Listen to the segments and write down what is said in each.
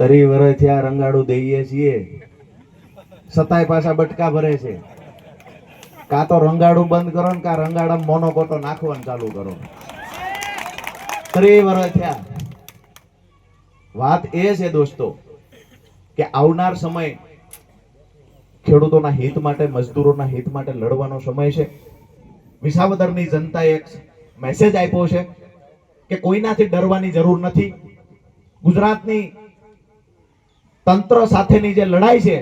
તરી વર્ષથી આ રંગાડું દઈએ છીએ. સતાય પાછા બટકા ભરે છે. કાં તો રંગાડું બંધ કરો ને કાં રંગાડા મોનોકોટો નાખવાનું ચાલુ કરો. ત્રી વર્ષ થયા વાત એ છે દોસ્તો, કે આવનાર સમય ખેડૂતોના હિત માટે, મજદૂરોના હિત માટે લડવાનો સમય છે. વિસાવદરની જનતાએ એક મેસેજ આપ્યો છે, કે કોઈનાથી ડરવાની જરૂર નથી. ગુજરાતની તંત્ર સાથેની જે લડાઈ છે,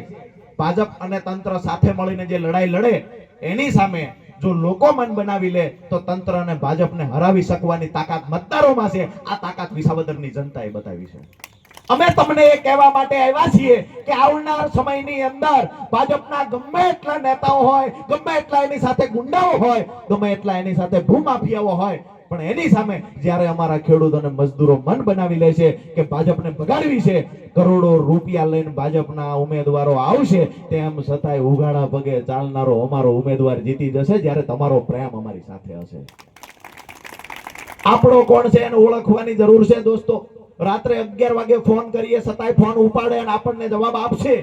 ભાજપ અને તંત્ર સાથે મળીને જે લડાઈ લડે, એની સામે જો લોકો મન બનાવી લે, તો તંત્ર અને ભાજપને હરાવી શકવાની તાકાત મતદારોમાં છે. આ તાકાત વિસાવદરની જનતાએ બતાવી છે. અમે તમને એ કહેવા માટે આવ્યા છીએ કે આવનાર સમયની અંદર ભાજપના ગમે એટલા નેતાઓ હોય, ગમે એટલા એની સાથે ગુંડાઓ હોય, ગમે એટલા એની સાથે ભૂમાફિયાઓ હોય, પણ એની સામે જ્યારે અમારા ખેડૂત અને મજદૂરો મન બનાવી લે છે કે ભાજપને બગાડવી છે, કરોડો રૂપિયા લઈને ભાજપના ઉમેદવારો આવશે, તેમ છતાંય ઉઘાડા પગે ચાલનારો અમારો ઉમેદવાર જીતી જશે જ્યારે તમારો પ્રેમ અમારી સાથે હશે. આપણો કોણ છે એને ઓળખવાની જરૂર છે દોસ્તો? રાત્રે અગિયાર વાગે ફોન કરીએ છતાંય ફોન ઉપાડે અને આપણને જવાબ આપશે.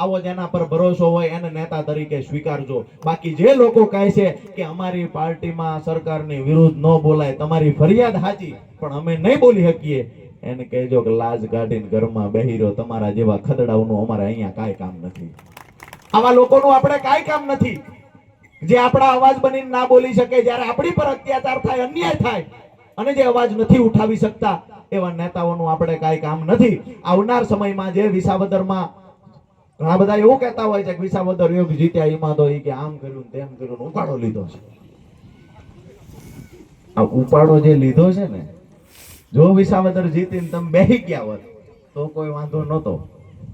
આવો જેના પર ભરોસો હોય, એને નેતા તરીકે સ્વીકારજો. બાકી જે લોકો કહે છે કે અમારી પાર્ટીમાં સરકારની વિરુદ્ધ ન બોલાય, તમારી ફરિયાદ સાચી, પણ અમે નહીં બોલી શકીએ, એને કહેજો કે લાજ કાઢીને ઘરમાં બેહી રહ્યો. તમારા જેવા ખદડાઓનું અમારે અહીંયા કાંઈ કામ નથી. આવા લોકોનું આપણે કાંઈ કામ નથી. જે આપણા અવાજ બનીને ના બોલી શકે, જ્યારે આપણી પર અત્યાચાર થાય, અન્યાય થાય, અને જે અવાજ નથી ઉઠાવી શકતા એવા નેતાઓનું આપણે કાંઈ કામ નથી. આવનાર સમયમાં જે વિસાવદરમાં ઘણા બધા એવું કહેતા હોય છે કે વિસાવદર યોગ જીત્યા, એમાં તો એ કે આમ કર્યું તેમ કર્યું ઉપાડો લીધો છે. આ ઉપાડો જે લીધો છે ને, જો વિસાવદર જીતીને તમે બેહી ગયા હોત, તો કોઈ વાંધો નહોતો.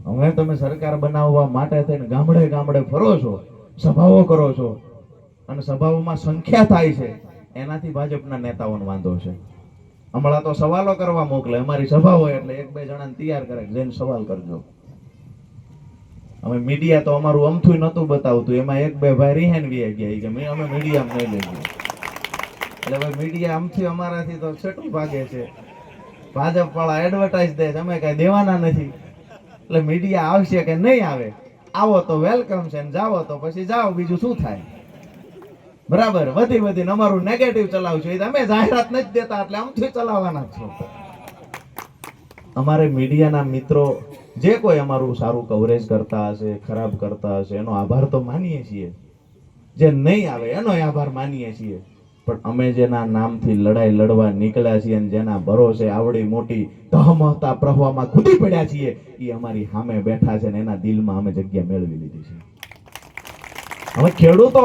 હવે તમે સરકાર બનાવવા માટે થઈને ગામડે ગામડે ફરો છો, સભાઓ કરો છો, અને સભાઓમાં સંખ્યા થાય છે, એનાથી ભાજપના નેતાઓનો વાંધો છે. હમણાં તો સવાલો કરવા મોકલે. અમારી સભા હોય એટલે એક બે જણાને તૈયાર કરે જઈને સવાલ કરજો. અમે મીડિયા તો અમારું અમથું નહોતું બતાવતું. એમાં એક બે ભાઈ રિહેન વી ગયા. કે મેં અમે મીડિયામાં નહીં લઈ એટલે હવે મીડિયા આમથી અમારાથી તો છેટું ભાગે છે. ભાજપ વાળા એડવર્ટાઇઝ દે છે. અમે કઈ દેવાના નથી. એટલે મીડિયા આવશે કે નહીં આવે? આવો તો વેલકમ છે ને જાવો તો પછી જાઓ. બીજું શું થાય? બરાબર? વધી વધીને અમારું નેગેટિવ ચલાવશું એ અમે જાહેરાત નથી દેતા, એટલે આમથી ચલાવવાના છો અમારે મીડિયાના મિત્રો જે કોઈ અમારું સારું કવરેજ કરતા હશે, ખરાબ કરતા હશે, એનો આભાર તો માનીએ છીએ. જે નહીં આવે એનો આભાર માનીએ છીએ. પણ અમે જેના નામથી લડાઈ લડવા નીકળ્યા છીએ અને જેના ભરોસે આવડી મોટી તહમહતા પ્રવાહમાં કૂદી પડ્યા છીએ, એ અમારી સામે બેઠા છે ને એના દિલમાં અમે જગ્યા મેળવી લીધી છે. હવે ખેડૂતો